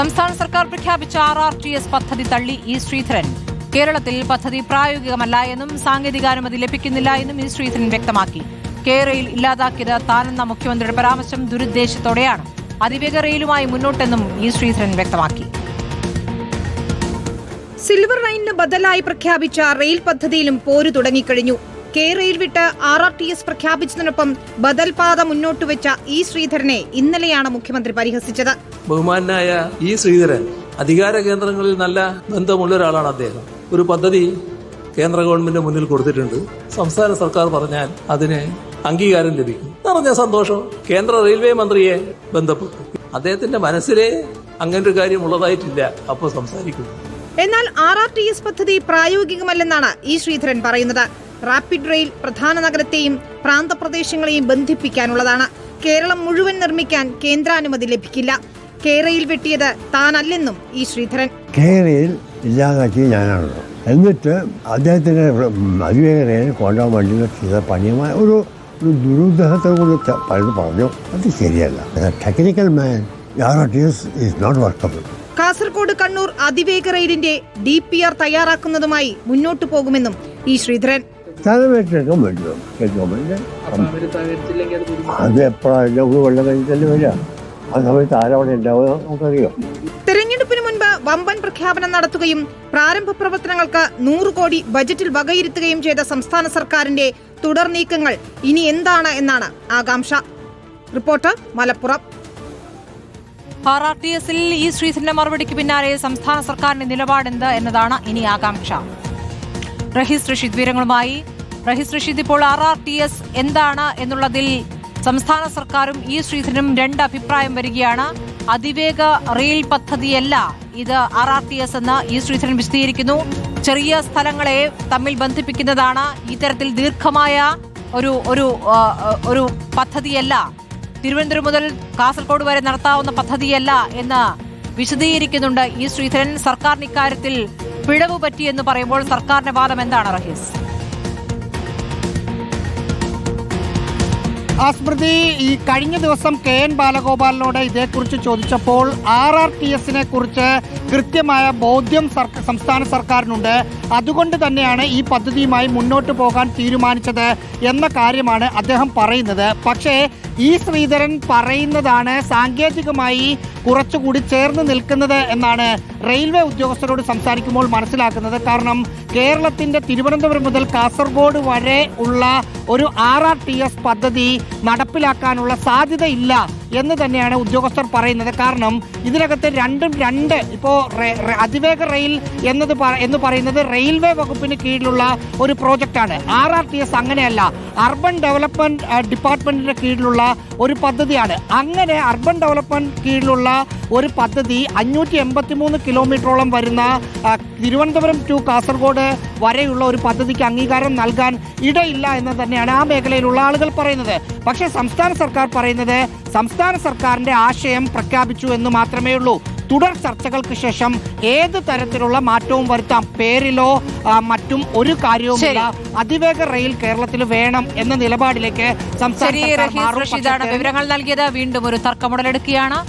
സംസ്ഥാന സർക്കാർ പ്രഖ്യാപിച്ച ആർ ആർ ടി എസ് പദ്ധതി തള്ളി ഇ ശ്രീധരൻ. കേരളത്തിൽ പദ്ധതി പ്രായോഗികമല്ല എന്നും സാങ്കേതികാനുമതി ലഭിക്കുന്നില്ല എന്നും ഇ ശ്രീധരൻ വ്യക്തമാക്കി. കേരയിൽ ഇല്ലാതാക്കിയത് താനെന്ന മുഖ്യമന്ത്രിയുടെ പരാമർശം ദുരുദ്ദേശത്തോടെയാണ്. അതിവേഗ റെയിലുമായി മുന്നോട്ടെന്നും ഇ ശ്രീധരൻ വ്യക്തമാക്കി. സിൽവർ ലൈനിന് ബദലായി പ്രഖ്യാപിച്ച റെയിൽ പദ്ധതിയിലും പോരു തുടങ്ങിക്കഴിഞ്ഞു. കെ റെയിൽ വിട്ട് ആർ ആർ ടി എസ് പ്രഖ്യാപിച്ചതിനൊപ്പം ബദൽ പാത മുന്നോട്ട് വെച്ച ഇ ശ്രീധരനെ ഇന്നലെയാണ് മുഖ്യമന്ത്രി പരിഹസിച്ചത്. ബഹുമാനായ ഇ ശ്രീധരൻ അധികാര കേന്ദ്രങ്ങളിൽ നല്ല ബന്ധമുള്ള ഒരാളാണ് അദ്ദേഹം. ഒരു പദ്ധതി കേന്ദ്ര ഗവൺമെന്റ് മുന്നിൽ കൊടുത്തിട്ടുണ്ട്. സംസ്ഥാന സർക്കാർ പറഞ്ഞാൽ അതിന് അംഗീകാരം ലഭിക്കും. പറഞ്ഞ സന്തോഷം. കേന്ദ്ര റെയിൽവേ മന്ത്രിയെ ബന്ധപ്പെട്ടു. അദ്ദേഹത്തിന്റെ മനസ്സിലെ അങ്ങനെ ഒരു കാര്യം ഉള്ളതായിട്ടില്ല. അപ്പോൾ സംസാരിക്കുന്നു. എന്നാൽ ആർ ആർ ടി എസ് പദ്ധതി പ്രായോഗികമല്ലെന്നാണ് ഇ ശ്രീധരൻ പറയുന്നത്. റാപ്പിഡ് റെയിൽ പ്രധാന നഗരത്തെയും പ്രാന്തപ്രദേശങ്ങളെയും ബന്ധിപ്പിക്കാനുള്ളതാണ്. കേരളം മുഴുവൻ നിർമ്മിക്കാൻ കേന്ദ്രാനുമതി ലഭിക്കില്ല. കേരയിൽ വെട്ടിയത് താനല്ലെന്നും ഈ ശ്രീധരൻ. കേരയിൽ ഇല്ലാതാക്കി ഞാനാണല്ലോ. എന്നിട്ട് അദ്ദേഹത്തിന്റെ അതിവേഗ റെയിൽ കൊണ്ടുപോകാൻ വേണ്ടി ചെയ്ത പണിയുമായ ഒരു ഒരു ദുരുദ്ദേഹത്തെ കൊണ്ട് പലരും പറഞ്ഞു അത് ശരിയല്ല. Technical man R is not workable Kasaragod Kannur അതിവേഗ റെയിലിന്റെ ഡി പി ആർ തയ്യാറാക്കുന്നതുമായി മുന്നോട്ടു പോകുമെന്നും ഈ ശ്രീധരൻ. വേണ്ടി കേൾക്കാൻ വേണ്ടി അത് എപ്പോഴാണ് വെള്ളം കഴിഞ്ഞിട്ടല്ലേ വരിക? ആ സമയത്ത് ആരവിടെ ഉണ്ടാവുക നമുക്കറിയാം? തെരഞ്ഞെടുപ്പിന് മുൻപ് വമ്പൻ പ്രഖ്യാപനം നടത്തുകയും പ്രാരംഭ പ്രവർത്തനങ്ങൾക്ക് നൂറ് കോടി ബജറ്റിൽ വകയിരുത്തുകയും ചെയ്ത സംസ്ഥാന സർക്കാരിന്റെ തുടർ നീക്കങ്ങൾ ഇനി എന്താണ് എന്നാണ് ആകാംക്ഷ. Reporter Malappuram. R R T എസിൽ ഇ ശ്രീധരന്റെ മറുപടിക്ക് പിന്നാലെ സംസ്ഥാന സർക്കാരിന്റെ നിലപാടെന്ത് എന്നതാണ് ഇനി ആകാംക്ഷ. റഹീസ് റഷീദ് വിവരങ്ങളുമായി. റഹീസ് റഷീദ് ഇപ്പോൾ ആർ ആർ ടി എസ് എന്താണ് എന്നുള്ളതിൽ സംസ്ഥാന സർക്കാരും ഇ ശ്രീധരനും രണ്ട് അഭിപ്രായം വരികയാണ്. അതിവേഗ റെയിൽ പദ്ധതിയല്ല ഇത് ആർ ആർ ടി എസ് എന്ന് ഇ ശ്രീധരൻ വിശദീകരിക്കുന്നു. ചെറിയ സ്ഥലങ്ങളെ തമ്മിൽ ബന്ധിപ്പിക്കുന്നതാണ് ഇത്തരത്തിൽ ദീർഘമായ ഒരു ഒരു ഒരു പദ്ധതിയല്ല. തിരുവനന്തപുരം മുതൽ കാസർഗോഡ് വരെ നടത്താവുന്ന പദ്ധതിയല്ല എന്ന് വിശദീകരിക്കുന്നുണ്ട് ഇ ശ്രീധരൻ. സർക്കാരിന് ഇക്കാര്യത്തിൽ പിഴവ് പറ്റിയെന്ന് പറയുമ്പോൾ സർക്കാരിന്റെ വാദം എന്താണ് റഹീസ്? സ്മൃതി ഈ കഴിഞ്ഞ ദിവസം കെ എൻ ബാലഗോപാലിനോട് ഇതേക്കുറിച്ച് ചോദിച്ചപ്പോൾ ആർ ആർ ടി എസിനെ കുറിച്ച് കൃത്യമായ ബോധ്യം സംസ്ഥാന സർക്കാരിനുണ്ട്. അതുകൊണ്ട് തന്നെയാണ് ഈ പദ്ധതിയുമായി മുന്നോട്ട് പോകാൻ തീരുമാനിച്ചത് എന്ന കാര്യമാണ് അദ്ദേഹം പറയുന്നത്. പക്ഷേ ഈ ശ്രീധരൻ പറയുന്നതാണ് സാങ്കേതികമായി കുറച്ചുകൂടി ചേർന്ന് നിൽക്കുന്നത് എന്നാണ് റെയിൽവേ ഉദ്യോഗസ്ഥരോട് സംസാരിക്കുമ്പോൾ മനസ്സിലാക്കുന്നത്. കാരണം കേരളത്തിന്റെ തിരുവനന്തപുരം മുതൽ കാസർഗോഡ് വരെ ഉള്ള ഒരു ആർ ആർ ടി എസ് പദ്ധതി നടപ്പിലാക്കാനുള്ള സാധ്യതയില്ല എന്ന് തന്നെയാണ് ഉദ്യോഗസ്ഥർ പറയുന്നത്. കാരണം ഇതിനകത്ത് രണ്ടും രണ്ട് ഇപ്പോൾ അതിവേഗ റെയിൽ എന്നത് എന്ന് പറയുന്നത് റെയിൽവേ വകുപ്പിന് കീഴിലുള്ള ഒരു പ്രോജക്റ്റാണ്. ആർ ആർ ടി എസ് അങ്ങനെയല്ല. അർബൻ ഡെവലപ്മെന്റ് ഡിപ്പാർട്ട്മെന്റിന്റെ കീഴിലുള്ള ഒരു പദ്ധതിയാണ്. അങ്ങനെ അർബൻ ഡെവലപ്മെന്റ് കീഴിലുള്ള ഒരു പദ്ധതി അഞ്ഞൂറ്റി എൺപത്തി മൂന്ന് കിലോമീറ്ററോളം വരുന്ന തിരുവനന്തപുരം ടു കാസർഗോഡ് വരെയുള്ള ഒരു പദ്ധതിക്ക് അംഗീകാരം നൽകാൻ ഇടയില്ല എന്ന് തന്നെയാണ് ആ മേഖലയിലുള്ള ആളുകൾ പറയുന്നത്. പക്ഷേ സംസ്ഥാന സർക്കാർ പറയുന്നത് സംസ്ഥാന സർക്കാരിന്റെ ആശയം പ്രഖ്യാപിച്ചു എന്ന് മാത്രമേ ഉള്ളൂ. തുടർ ചർച്ചകൾക്ക് ശേഷം ഏത് തരത്തിലുള്ള മാറ്റവും വരുത്താം പേരിലോ മറ്റും ഒരു കാര്യവുമില്ല. അതിവേഗ റെയിൽ കേരളത്തിൽ വേണം എന്ന നിലപാടിലേക്ക് സംസ്ഥാന വിവരങ്ങൾ നൽകിയത്. വീണ്ടും ഒരു തർക്കമുടലെടുക്കുകയാണ്.